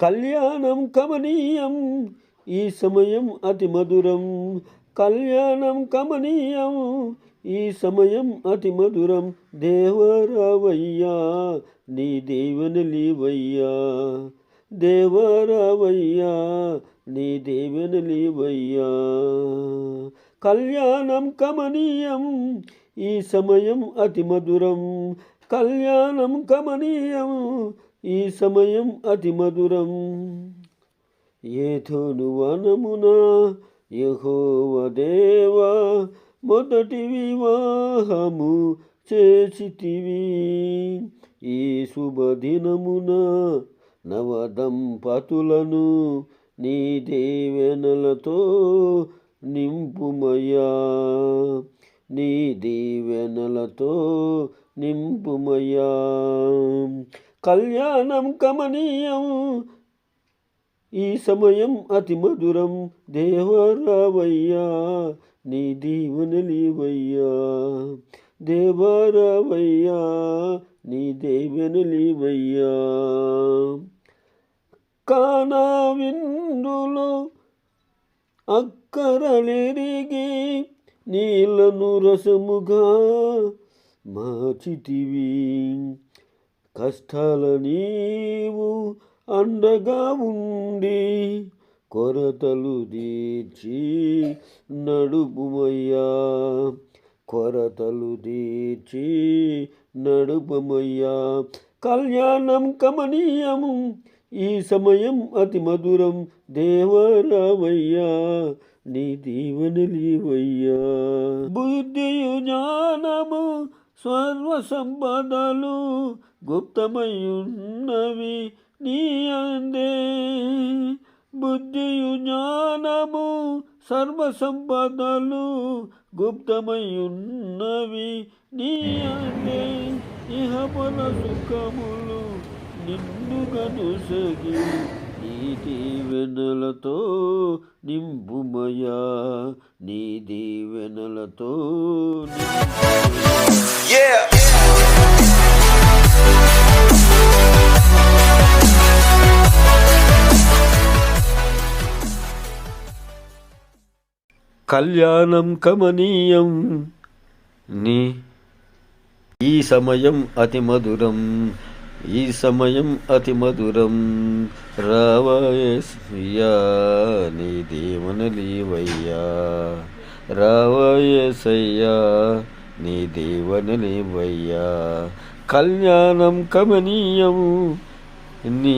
కళ్యాణం కమనీయం ఈ సమయం అతి మధురం. కళ్యాణం కమనీయం ఈ సమయం అతి మధురం. దేవరావయ్యా నీ దేవనలివయ్యా దేవరావయ్యా నీ దేవనలివయ్యా కళ్యాణం కమనీయం ఈ సమయం అతి మధురం. కళ్యాణం కమనీయం ఈ సమయం అతి మధురం. ఏథోను వనమున యహోవ దేవా మొదటి వివాహము చేసితివి. ఈ శుభదినమున నవదంపతులను నీ దేవెనలతో నింపుమయ్యా. నీ దీవెనలతో నింపుమయ్యా. కళ్యాణం కమనీయం ఈ సమయం అతి మధురం. దేవరావయ్యా నీ దీవెనలివయ్యా దేవరావయ్యా నీ దేవెనలివయ్యా కానా విందులో అక్కరలిరిగి నీలను రసముగా మార్చితివి కష్టాల నీవు అండగా ఉండి కొరతలు తీర్చి నడుపుమయ్యా. కొరతలు తీర్చి నడుపమయ్యా. కళ్యాణం కమనీయము ఈ సమయం అతి మధురం. దేవరామయ్యా నీ దీవెనలివయ్యా బుద్ధి సర్వ సంపదలు గుప్తమయున్నవి నీ అందే. బుద్ధియు జ్ఞానము సర్వ సంపదలు గుప్తమయున్నవి నీ అందే. ఇహపల సుఖములు నిన్ను నుసగి నీ దీవెనలతో నింపుమయా నీ దీవెనలతో కళ్యాణం కమనీయం. నీ ఈ సమయం అతి మధురం ఈ సమయం అతి మధురం. రావయసయ్యా నీ దేవనలీవయ్యా రావయసయ్యా నీ దేవనలీవయ్యా కళ్యాణం కమనీయము నీ